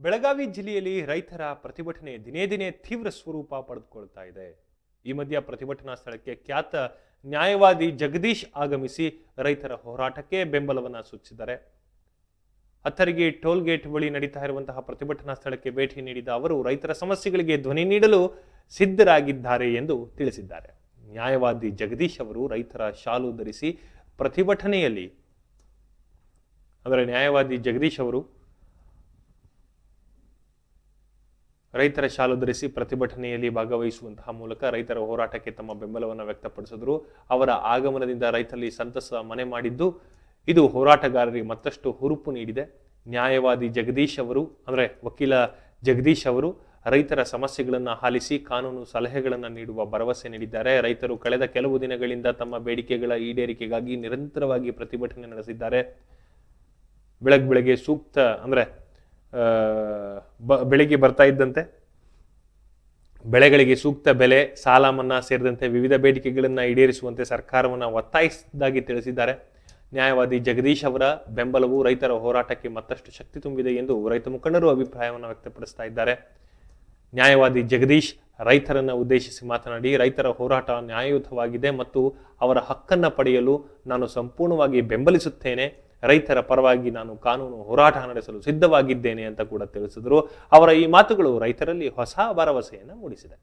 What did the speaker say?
ಬೆಳಗಾವಿ ಜಿಲ್ಲೆಯಲ್ಲಿ ರೈತರ ಪ್ರತಿಭಟನೆ ದಿನೇ ದಿನೇ ತೀವ್ರ ಸ್ವರೂಪ ಪಡೆದುಕೊಳ್ತಾ ಇದೆ. ಈ ಮಧ್ಯ ಪ್ರತಿಭಟನಾ ಸ್ಥಳಕ್ಕೆ ಖ್ಯಾತ ನ್ಯಾಯವಾದಿ ಜಗದೀಶ್ ಆಗಮಿಸಿ ರೈತರ ಹೋರಾಟಕ್ಕೆ ಬೆಂಬಲವನ್ನು ಸೂಚಿಸಿದ್ದಾರೆ. ಹತ್ತರಿಗೆ ಟೋಲ್ ಗೇಟ್ ಬಳಿ ನಡೀತಾ ಇರುವಂತಹ ಪ್ರತಿಭಟನಾ ಸ್ಥಳಕ್ಕೆ ಭೇಟಿ ನೀಡಿದ ಅವರು, ರೈತರ ಸಮಸ್ಯೆಗಳಿಗೆ ಧ್ವನಿ ನೀಡಲು ಸಿದ್ಧರಾಗಿದ್ದಾರೆ ಎಂದು ತಿಳಿಸಿದ್ದಾರೆ. ನ್ಯಾಯವಾದಿ ಜಗದೀಶ್ ಅವರು ರೈತರ ಶಾಲು ಧರಿಸಿ ಪ್ರತಿಭಟನೆಯಲ್ಲಿ, ಅಂದರೆ ನ್ಯಾಯವಾದಿ ಜಗದೀಶ್ ಅವರು ರೈತರ ಶಾಲು ಧರಿಸಿ ಪ್ರತಿಭಟನೆಯಲ್ಲಿ ಭಾಗವಹಿಸುವಂತಹ ಮೂಲಕ ರೈತರ ಹೋರಾಟಕ್ಕೆ ತಮ್ಮ ಬೆಂಬಲವನ್ನು ವ್ಯಕ್ತಪಡಿಸಿದರು. ಅವರ ಆಗಮನದಿಂದ ರೈತರಲ್ಲಿ ಸಂತಸ ಮನೆ ಮಾಡಿದ್ದು, ಇದು ಹೋರಾಟಗಾರರಿಗೆ ಮತ್ತಷ್ಟು ಹುರುಪು ನೀಡಿದೆ. ನ್ಯಾಯವಾದಿ ಜಗದೀಶ್ ಅವರು, ಅಂದರೆ ವಕೀಲ ಜಗದೀಶ್ ಅವರು, ರೈತರ ಸಮಸ್ಯೆಗಳನ್ನು ಆಲಿಸಿ ಕಾನೂನು ಸಲಹೆಗಳನ್ನು ನೀಡುವ ಭರವಸೆ ನೀಡಿದ್ದಾರೆ. ರೈತರು ಕಳೆದ ಕೆಲವು ದಿನಗಳಿಂದ ತಮ್ಮ ಬೇಡಿಕೆಗಳ ಈಡೇರಿಕೆಗಾಗಿ ನಿರಂತರವಾಗಿ ಪ್ರತಿಭಟನೆ ನಡೆಸಿದ್ದಾರೆ. ಬೆಳಗ್ಗೆ ಬೆಳಗ್ಗೆ ಸೂಕ್ತ, ಅಂದರೆ ಬೆಳಿಗ್ಗೆ ಬರ್ತಾ ಇದ್ದಂತೆ. ಬೆಳೆಗಳಿಗೆ ಸೂಕ್ತ ಬೆಲೆ ಸಾಲ ಮನ್ನಾ ಸೇರಿದಂತೆ ವಿವಿಧ ಬೇಡಿಕೆಗಳನ್ನು ಈಡೇರಿಸುವಂತೆ ಸರ್ಕಾರವನ್ನು ಒತ್ತಾಯಿಸಿದ್ದಾಗಿ ತಿಳಿಸಿದ್ದಾರೆ. ನ್ಯಾಯವಾದಿ ಜಗದೀಶ್ ಅವರ ಬೆಂಬಲವು ರೈತರ ಹೋರಾಟಕ್ಕೆ ಮತ್ತಷ್ಟು ಶಕ್ತಿ ತುಂಬಿದೆ ಎಂದು ರೈತ ಮುಖಂಡರು ಅಭಿಪ್ರಾಯವನ್ನು ವ್ಯಕ್ತಪಡಿಸ್ತಾ ಇದ್ದಾರೆ. ನ್ಯಾಯವಾದಿ ಜಗದೀಶ್ ರೈತರನ್ನು ಉದ್ದೇಶಿಸಿ ಮಾತನಾಡಿ, ರೈತರ ಹೋರಾಟ ನ್ಯಾಯಯುತವಾಗಿದೆ ಮತ್ತು ಅವರ ಹಕ್ಕನ್ನು ಪಡೆಯಲು ನಾನು ಸಂಪೂರ್ಣವಾಗಿ ಬೆಂಬಲಿಸುತ್ತೇನೆ. ರೈತರ ಪರವಾಗಿ ನಾನು ಕಾನೂನು ಹೋರಾಟ ನಡೆಸಲು ಸಿದ್ಧವಾಗಿದ್ದೇನೆ ಅಂತ ಕೂಡ ತಿಳಿಸಿದರು. ಅವರ ಈ ಮಾತುಗಳು ರೈತರಲ್ಲಿ ಹೊಸ ಭರವಸೆಯನ್ನು ಮೂಡಿಸಿದೆ.